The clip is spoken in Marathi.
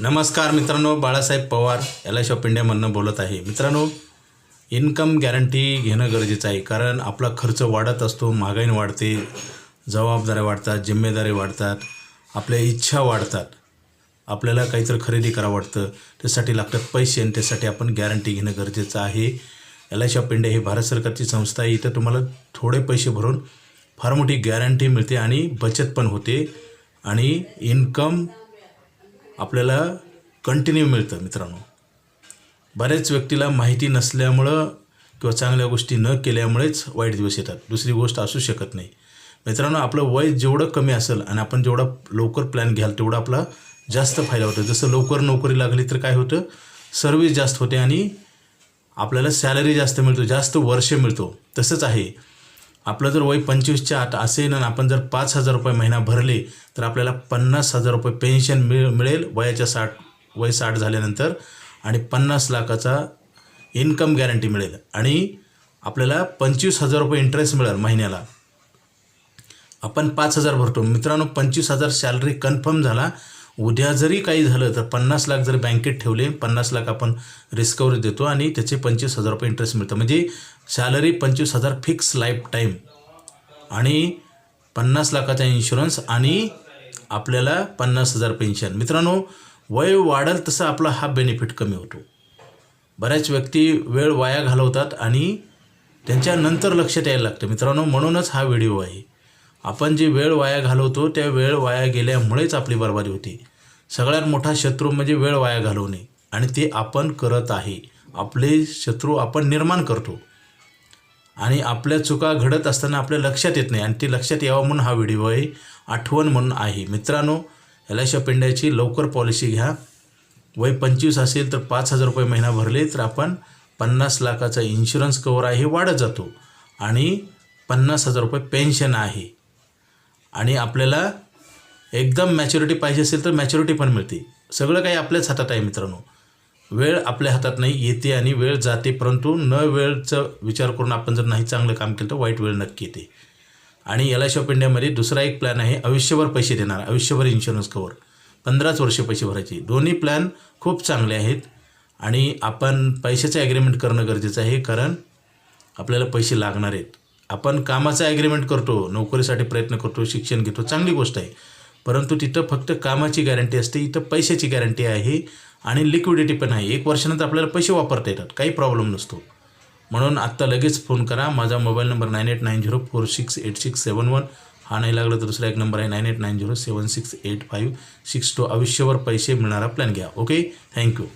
नमस्कार मित्रांनो Balasaheb Pawar L I of इंडियामधनं बोलत आहे. मित्रांनो इन्कम गॅरंटी घेणं गरजेचं आहे कारण आपला खर्च वाढत असतो महागाई वाढते जबाबदाऱ्या वाढतात जिम्मेदारी वाढतात आपल्या इच्छा वाढतात. आपल्याला काहीतरी खरेदी करावं वाटतं त्यासाठी लागतात पैसे आणि त्यासाठी आपण गॅरंटी घेणं गरजेचं आहे. एल आय ऑफ इंडिया ही भारत सरकारची संस्था आहे इथं तुम्हाला थोडे पैसे भरून फार मोठी गॅरंटी मिळते आणि बचत पण होते. आणि इन्कम आपल्याला कंटिन्यू मिळतं मित्रांनो. बऱ्याच व्यक्तीला माहिती नसल्यामुळं किंवा चांगल्या गोष्टी न केल्यामुळेच वाईट दिवस येतात. दुसरी गोष्ट असू शकत नाही. मित्रांनो आपलं वय जेवढं कमी असेल आणि आपण जेवढा लवकर प्लॅन घ्याल तेवढा आपला जास्त फायदा होतो. जसं लवकर नोकरी लागली तर काय होतं? सर्विस जास्त होते आणि आपल्याला सॅलरी जास्त मिळतो जास्त वर्ष मिळतो. तसंच आहे. आपलं जर वय पंचवीसच्या आत असेल आणि आपण जर पाच हजार रुपये महिना भरले तर आपल्याला पन्नास हजार रुपये पेन्शन मिळ मिळेल वयाच्या साठ वय साठ झाल्यानंतर आणि पन्नास लाखाचा इन्कम गॅरंटी मिळेल. आणि आपल्याला पंचवीस हजार रुपये इंटरेस्ट मिळेल महिन्याला. आपण पाच हजार भरतो. मित्रांनो पंचवीस हजार सॅलरी कन्फर्म झाला. उद्या जरी काही झालं तर पन्नास लाख जर बँकेत ठेवले पन्नास लाख आपण रिस्कवर देतो आणि त्याचे पंचवीस हजार रुपये इंटरेस्ट मिळतं. म्हणजे सॅलरी पंचवीस हजार फिक्स लाईफ टाईम आणि पन्नास लाखाचा इन्शुरन्स आणि आपल्याला पन्नास हजार पेन्शन मित्रांनो वय वाढेल तसं आपला हा बेनिफिट कमी होतो. बऱ्याच व्यक्ती वेळ वाया घालवतात आणि त्यांच्यानंतर लक्षात यायला लागतं. मित्रांनो म्हणूनच हा व्हिडिओ आहे. आपण जे वेळ वाया घालवतो त्या वेळ वाया गेल्यामुळेच आपली बर्बादी होती. सगळ्यात मोठा शत्रू म्हणजे वेळ वाया घालवणे. आणि ते आपण करत आहे. आपले शत्रू आपण निर्माण करतो. आणि आपल्या चुका घडत असताना आपल्या लक्षात येत नाही. आणि ते लक्षात यावं म्हणून हा व्हिडिओ आहे आठवण म्हणून आहे. मित्रांनो एल आय ऑफ इंडियाची लवकर पॉलिसी घ्या. वय पंचवीस असेल तर पाच हजार रुपये महिना भरले तर आपण पन्नास लाखाचा इन्शुरन्स कवर आहे वाढत जातो. आणि पन्नास हजार रुपये पेन्शन आहे. आणि आपल्याला एकदम मॅच्युरिटी पाहिजे असेल तर मॅच्युरिटी पण मिळते. सगळं काही आपल्याच हातात आहे मित्रांनो. वेळ आपल्या हातात नाही येते आणि वेळ जाते परंतु न वेळचं विचार करून आपण जर नाही चांगलं काम केलं तर वाईट वेळ नक्की येते. आणि एल आय ऑफ इंडियामध्ये दुसरा एक प्लॅन आहे आयुष्यभर पैसे देणार आयुष्यभर इन्शुरन्स कवर पंधराच वर्षे पैसे भरायचे. दोन्ही प्लॅन खूप चांगले आहेत आणि आपण पैशाचं ॲग्रीमेंट करणं गरजेचं आहे कारण आपल्याला पैसे लागणार आहेत. आपण कामाचा ॲग्रीमेंट करतो नोकरीसाठी प्रयत्न करतो शिक्षण घेतो चांगली गोष्ट आहे. परंतु तिथं फक्त कामाची गॅरंटी असते इथं पैशाची गॅरंटी आहे आणि लिक्विडिटी पण आहे. एक वर्षानंतर आपल्याला पैसे वापरता येतात काही प्रॉब्लेम नसतो. म्हणून आत्ता लगेच फोन करा. माझा mobile number nine eight nine zero four six eight six seven one हा नाही लागला तर दुसरा एक नंबर आहे nine eight nine zero seven six eight five six two आयुष्यभर पैसे मिळणारा प्लॅन घ्या. Okay thank you